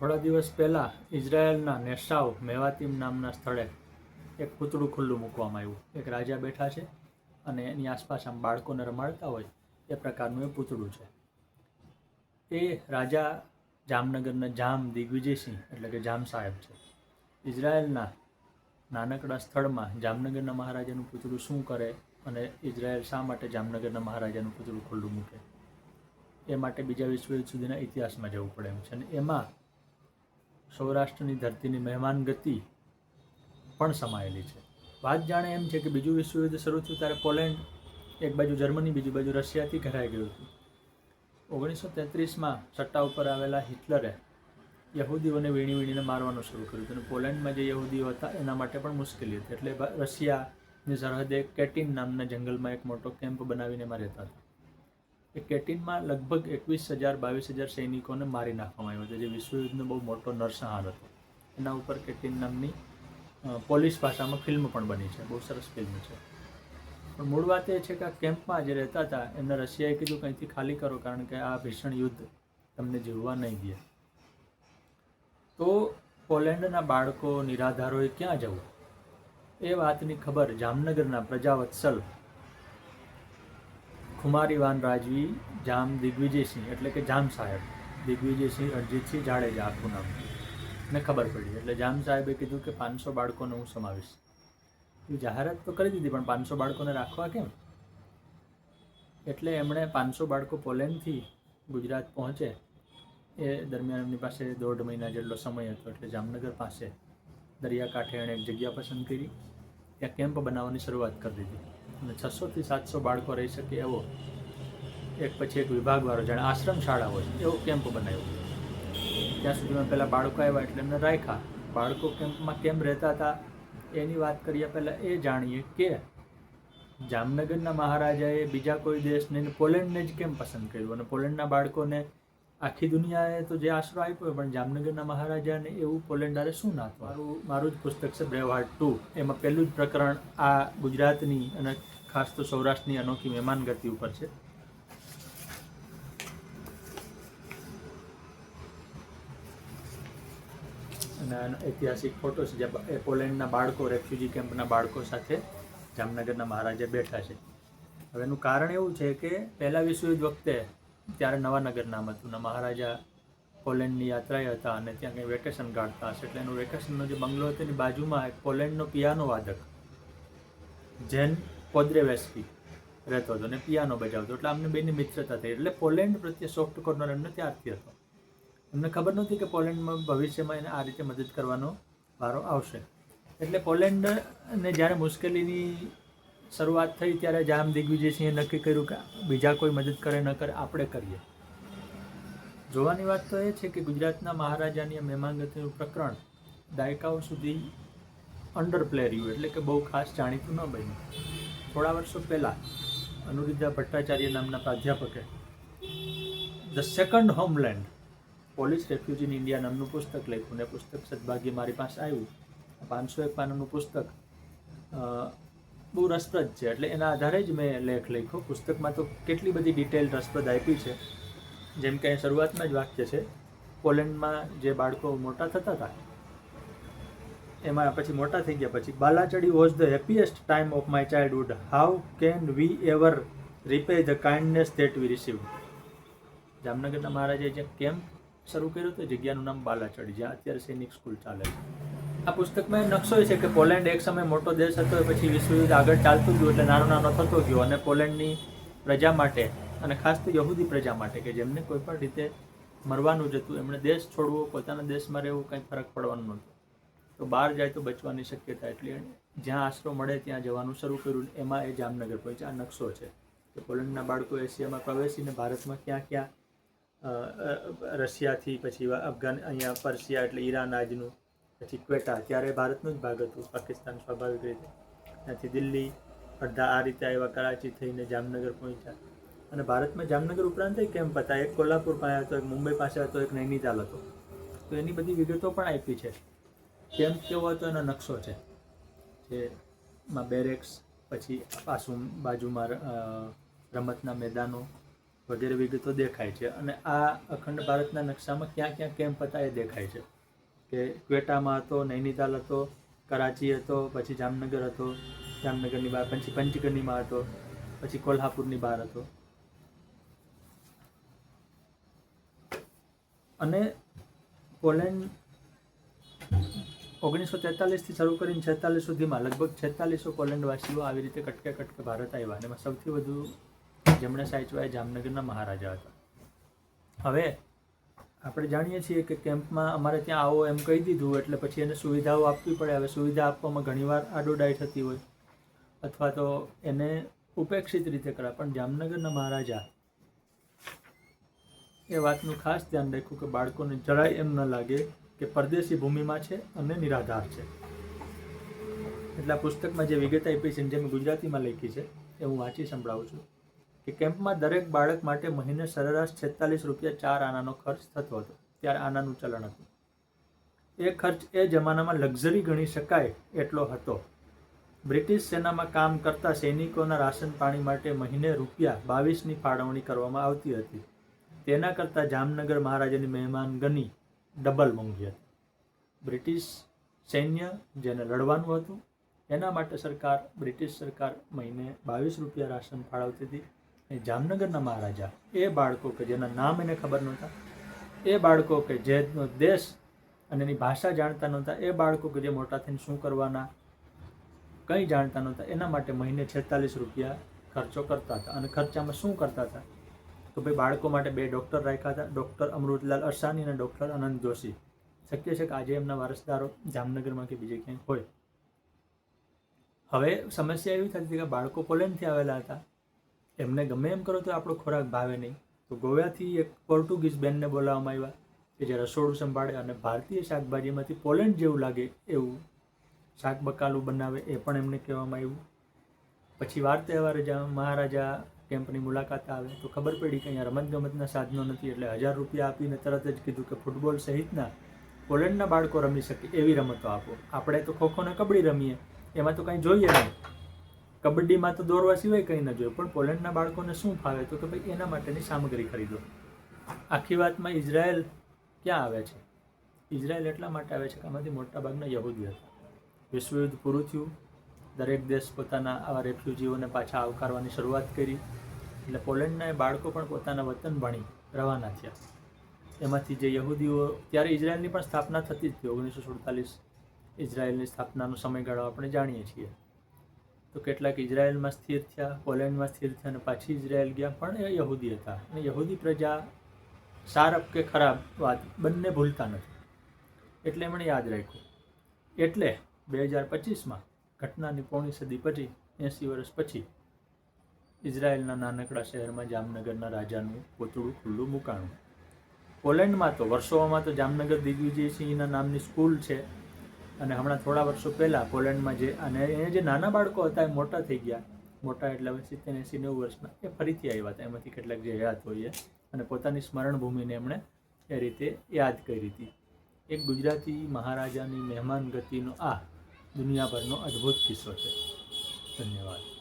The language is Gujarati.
થોડા દિવસ પહેલાં ઇઝરાયલના નેસાવ મેવાતીમ નામના સ્થળે એક પૂતળું ખુલ્લું મૂકવામાં આવ્યું. એક રાજા બેઠા છે અને એની આસપાસ આમ બાળકોને રમાડતા હોય એ પ્રકારનું એ પૂતળું છે. એ રાજા જામનગરના જામ દિગ્વિજયસિંહ એટલે કે જામ સાહેબ છે. ઇઝરાયલના નાનકડા સ્થળમાં જામનગરના મહારાજાનું પૂતળું શું કરે અને ઇઝરાયલ શા માટે જામનગરના મહારાજાનું પૂતળું ખુલ્લું મૂકે? એ માટે બીજા વિશ્વયુદ્ધ સુધીના ઇતિહાસમાં જવું પડે એમ છે. અને એમાં સૌરાષ્ટ્રની ધરતીની મહેમાન ગતિ પણ સમાયેલી છે. વાત જાણે એમ છે કે બીજું વિશ્વયુદ્ધ શરૂ થયું ત્યારે પોલેન્ડ એક બાજુ જર્મની, બીજી બાજુ રશિયાથી ઘેરાઈ ગયું હતું. ઓગણીસો તેત્રીસમાં સટ્ટા ઉપર આવેલા હિટલરે યહૂદીઓને વીણી વીણીને મારવાનું શરૂ કર્યું હતું અને પોલેન્ડમાં જે યહૂદીઓ હતા એના માટે પણ મુશ્કેલી હતી. એટલે રશિયાની સરહદે કેટિન નામના જંગલમાં એક મોટો કેમ્પ બનાવીને એમાં રહેતા હતા. એ કેટિનમાં લગભગ એકવીસ હજાર, બાવીસ હજાર સૈનિકોને મારી નાખવામાં આવ્યો હતો જે વિશ્વયુદ્ધનો બહુ મોટો નરસંહાર હતો. એના ઉપર કેટિન નામની પોલીસ ભાષામાં ફિલ્મ પણ બની છે, બહુ સરસ ફિલ્મ છે. પણ મૂળ વાત એ છે કે આ કેમ્પમાં જે રહેતા હતા, એમને રશિયાએ કીધું કંઈથી ખાલી કરો, કારણ કે આ ભીષણ યુદ્ધ તમને જીવવા નહીં દે. તો પોલેન્ડના બાળકો, નિરાધારોએ ક્યાં જવું? એ વાતની ખબર જામનગરના પ્રજાવત્સલ ખુમારીવાન રાજવી જામ દિગ્વિજયસિંહ, એટલે કે જામ સાહેબ. દિગ્વિજયસિંહ, અરજીતસિંહ જાડેજા આખું નામ. ને ખબર પડી. એટલે જામ સાહેબે કીધું કે પાંચસો બાળકોનો હું સમાવીશ. એ જાહેરાત તો કરી દીધી, પણ પાંચસો બાળકોને રાખવા કેમ? એટલે એમણે પાંચસો બાળકો પોલેન્ડથી ગુજરાત પહોંચે. એ દરમિયાન એમની પાસે દોઢ મહિના જેટલો સમય હતો, એટલે જામનગર પાસે દરિયાકાંઠે એણે એક જગ્યા પસંદ કરી. ત્યાં કેમ્પ બનાવવાની શરૂઆત કરી દીધી. અને છસોથી સાતસો બાળકો રહી શકે એવો એક પછી એક વિભાગવાળો જાણે આશ્રમ શાળા હોય એવો કેમ્પ બનાવ્યો. ત્યાં સુધીમાં પહેલાં બાળકો આવ્યા એટલે એમને રાખ્યા. બાળકો કેમ્પમાં કેમ રહેતા હતા એની વાત કરીએ પહેલાં એ જાણીએ કે જામનગરના મહારાજાએ બીજા કોઈ દેશને પોલેન્ડને જ કેમ પસંદ કર્યું? અને પોલેન્ડના બાળકોને આખી દુનિયાએ તો જે આશરો આપ્યો પણ જામનગરના મહારાજાને એવું પોલેન્ડારે શું નાતું મારું મારું જ પુસ્તક છે બ્રેવાર્ડ ટુ. એમાં પહેલું જ પ્રકરણ આ ગુજરાતની અને ખાસ તો સૌરાષ્ટ્રની અનોખી મહેમાનગતિ ઉપર છે. અને આનો ઐતિહાસિક ફોટો છે જે પોલેન્ડના બાળકો રેફ્યુજી કેમ્પના બાળકો સાથે જામનગરના મહારાજા બેઠા છે. હવે એનું કારણ એવું છે કે પહેલા વિશ્વયુદ્ધ વખતે ત્યારે નવાનગર નામ હતું અને મહારાજા પોલેન્ડની યાત્રાએ હતા અને ત્યાં કંઈ વેકેશન કાઢતા હશે એટલે એનું વેકેશનનો જે બંગલો હતો એની બાજુમાં એક પોલેન્ડનો પિયાનો વાદક, જેન પોદ્રેવેસ્કી રહેતો હતો અને પિયાનો બજાવતો એટલે અમને બેની મિત્રતા થઈ. એટલે પોલેન્ડ પ્રત્યે સોફ્ટ કોર્નર એમને ત્યારથી હતો. એમને ખબર નહોતી કે પોલેન્ડમાં ભવિષ્યમાં એને આ રીતે મદદ કરવાનો વારો આવશે. એટલે પોલેન્ડને જ્યારે મુશ્કેલીની શરૂઆત થઈ ત્યારે જામ દિગ્વિજયસિંહે નક્કી કર્યું કે બીજા કોઈ મદદ કરે ન કરે, આપણે કરીએ. જોવાની વાત તો એ છે કે ગુજરાતના મહારાજાની મહેમાનગતિનું પ્રકરણ દાયકાઓ સુધી અંડર પ્લે રહ્યું, એટલે કે બહુ ખાસ જાણીતું ન બન્યું. થોડા વર્ષો પહેલાં અનુરુદ્ધા ભટ્ટાચાર્ય નામના પ્રાધ્યાપકે the second homeland police refugee in India નામનું પુસ્તક લખ્યું. ને પુસ્તક સદભાગ્ય મારી પાસે આવ્યું. પાંચસો એક પાનાનું પુસ્તક બહુ રસપ્રદ છે. એટલે એના આધારે જ મેં લેખ લખ્યો. પુસ્તકમાં તો કેટલી બધી ડિટેલ રસપ્રદ આપી છે. જેમ કે શરૂઆતમાં જ વાક્ય છે, પોલેન્ડમાં જે બાળકો મોટા થતા હતા, એમાં પછી મોટા થઈ ગયા. પછી, Balachadi was the happiest time of my childhood how can we ever repay the kindness that we receive જામનગરના મહારાજે જે કેમ્પ શરૂ કર્યો હતો, જગ્યાનું નામ બાલાચડી, જ્યાં અત્યારે સૈનિક સ્કૂલ ચાલે છે. આ પુસ્તકમાં નકશો છે કે પોલેન્ડ એક સમય મોટો દેશ હતો એ પછી વિશ્વયુદ્ધ આગળ ચાલતું ગયું એટલે નાનો નાનો થતો ગયો અને પોલેન્ડની પ્રજા માટે અને ખાસ તો યહૂદી પ્રજા માટે કે જેમને કોઈ પણ રીતે મરવાનું જ હતું. એમણે દેશ છોડવો, પોતાના દેશમાં રહેવું કંઈ ફરક પડવાનું નહોતું. તો બહાર જાય તો બચવાની શક્યતા એટલી જ્યાં આશરો મળે ત્યાં જવાનું શરૂ કર્યું એમાં એ જામનગર પહોંચ્યા આ નકશો છે કે પોલેન્ડના બાળકો એશિયામાં પ્રવેશીને ભારતમાં ક્યાં ક્યાં રશિયાથી પછી અફઘાન, અહીંયા પર્શિયા એટલે ઈરાન આજનું પછી ક્વેટા, ત્યારે ભારતનો જ ભાગ હતું, પાકિસ્તાન સ્વાભાવિક રીતે. ત્યાંથી દિલ્હી, અડધા આ રીતે આવ્યા કરાચી થઈને જામનગર પહોંચ્યા. અને ભારતમાં જામનગર ઉપરાંત કેમ્પ હતા એક કોલ્હાપુર પાસે હતો, એક મુંબઈ પાસે હતો, એક નૈનીતાલ હતો. તો એની બધી વિગતો પણ આપી છે. કેમ્પ કેવો હતો એનો નકશો છે? જેમાં બેરેક્સ, પછી પાછું બાજુમાં રમતના મેદાનો વગેરે વિગતો દેખાય છે. અને આ અખંડ ભારતના નકશામાં ક્યાં ક્યાં કેમ્પ હતા એ દેખાય છે. કે ક્વેટામાં હતો, નૈનીતાલ હતો, કરાચી હતો, પછી જામનગર હતો, જામનગરની બહાર, પછી પંચગનીમાં હતો, પછી કોલ્હાપુરની બહાર હતો. અને પોલેન્ડ ઓગણીસો તેતાલીસથી શરૂ કરીને છેતાલીસ સુધીમાં લગભગ છેતાલીસો પોલેન્ડવાસીઓ આવી રીતે કટકે કટકે ભારત આવ્યા અને એમાં સૌથી વધુ જેમણે સાચવા જામનગરના મહારાજા હતા. હવે આપણે જાણીએ છીએ કે કેમ્પમાં અમારે ત્યાં આવો એમ કહી દીધું, એટલે પછી એને સુવિધાઓ આપવી પડે. હવે સુવિધા આપવામાં ઘણીવાર આડોડાઈ થતી હોય અથવા તો એને ઉપેક્ષિત રીતે કરાય. પણ જામનગરના મહારાજા એ વાતનું ખાસ ધ્યાન રાખ્યું કે બાળકોને જરાય એમ ન લાગે કે પરદેશી ભૂમિમાં છે અને નિરાધાર છે. એટલે આ પુસ્તકમાં જે વિગત આપી છે જે મેં ગુજરાતીમાં લખી છે, એ હું વાંચી સંભળાવું છું. કે કેમ્પમાં દરેક બાળક માટે મહિને સરેરાશ છેતાલીસ રૂપિયા ચાર આનાનો ખર્ચ થતો હતો, ત્યારે આનાનું ચલણ હતું. એ ખર્ચ એ જમાનામાં લક્ઝરી ગણી શકાય એટલો હતો. બ્રિટિશ સેનામાં કામ કરતા સૈનિકોના રાશન પાણી માટે મહિને રૂપિયા બાવીસની ફાળવણી કરવામાં આવતી હતી. તેના કરતાં જામનગર મહારાજાની મહેમાન ગની ડબલ મોંઘી હતી. બ્રિટિશ સૈન્ય જેને લડવાનું હતું, એના માટે સરકાર, બ્રિટિશ સરકાર મહિને બાવીસ રૂપિયા રાશન ફાળવતી હતી. અને જામનગરના મહારાજા, એ બાળકો કે જેના નામ એને ખબર નહોતા, એ બાળકો કે જેનો દેશ અને એની ભાષા જાણતા નહોતા, એ બાળકો કે જે મોટા થઈને શું કરવાના, કંઈ જાણતા નહોતા, એના માટે મહિને છેતાલીસ રૂપિયા ખર્ચો કરતા હતા અને ખર્ચામાં શું કરતા હતા? તો ભાઈ બાળકો માટે બે ડૉક્ટર રાખ્યા હતા, ડૉક્ટર અમૃતલાલ અરસાની અને ડૉક્ટર અનંત જોશી. શક્ય છે કે આજે એમના વારસદારો જામનગરમાં કે બીજે ક્યાંય હોય. હવે સમસ્યા એવી થતી હતી કે બાળકો પોલેન્ડથી આવેલા હતા એમને ગમે એમ કરો તો આપણો ખોરાક ભાવે નહીં. તો ગોવાથી એક પોર્ટુગીઝ બેનને બોલાવવામાં આવ્યા કે જે રસોડું સંભાળે અને ભારતીય શાકભાજીમાંથી પોલેન્ડ જેવું લાગે એવું શાક બકાલું બનાવે એ પણ એમને કહેવામાં આવ્યું. પછી વાર તહેવારે જ્યાં મહારાજા કેમ્પની મુલાકાત આવે તો ખબર પડી કે અહીંયા રમતગમતના સાધનો નથી એટલે હજાર રૂપિયા આપીને તરત જ કીધું કે ફૂટબોલ સહિતના પોલેન્ડના બાળકો રમી શકે એવી રમતો આપો. આપણે તો ખોખો ને કબડ્ડી રમીએ, એમાં તો કંઈ જોઈએ નહીં. કબડ્ડીમાં તો દોરવા સિવાય કંઈ ન જોઈએ, પણ પોલેન્ડના બાળકોને શું ફાવે તો કે ભાઈ એના માટેની સામગ્રી ખરીદો. આખી વાતમાં ઇઝરાયલ ક્યાં આવે છે? ઇઝરાયલ એટલા માટે આવે છે કે આમાંથી મોટાભાગના યહૂદી હતા. વિશ્વયુદ્ધ પૂરું થયું. દરેક દેશ પોતાના આવા રેફ્યુજીઓને પાછા આવકારવાની શરૂઆત કરી. એટલે પોલેન્ડના એ બાળકો પણ પોતાના વતન ભણી રવાના થયા. એમાંથી જે યહૂદીઓ, ત્યારે ઇઝરાયલની પણ સ્થાપના થતી જ હતી, ઓગણીસો સુડતાલીસ. ઇઝરાયલની સ્થાપનાનો સમયગાળો આપણે જાણીએ છીએ. તો કેટલાક ઇઝરાયલમાં સ્થિર થયા, પોલેન્ડમાં સ્થિર થયા અને પાછી ઇઝરાયલ ગયા પણ એ યહૂદી હતા. અને યહૂદી પ્રજા સારપ કે ખરાબ વાત બંને ભૂલતા નથી. એટલે એમણે યાદ રાખ્યું. એટલે બે હજાર પચીસમાં ઘટનાની પોણી સદી પછી, એંસી વર્ષ પછી, ઇઝરાયલના નાનકડા શહેરમાં જામનગરના રાજાનું પોતળું ખુલ્લું મુકાણું. પોલેન્ડમાં તો, વર્ષોમાં તો જામનગર દિગ્વિજયસિંહના નામની સ્કૂલ છે. અને હમણાં થોડા વર્ષો પહેલાં પોલેન્ડમાં જે અને એ જે નાના બાળકો હતા એ મોટા થઈ ગયા. મોટા એટલે સિત્તેર એંસી નેવું વર્ષના, એ ફરીથી આવ્યા હતા. એમાંથી કેટલાક જે યાદ હોય અને પોતાની સ્મરણ ભૂમિને એમણે એ રીતે યાદ કરી હતી. એક ગુજરાતી મહારાજાની મહેમાન ગતિનો આ દુનિયાભરનો અદ્ભુત કિસ્સો છે. ધન્યવાદ.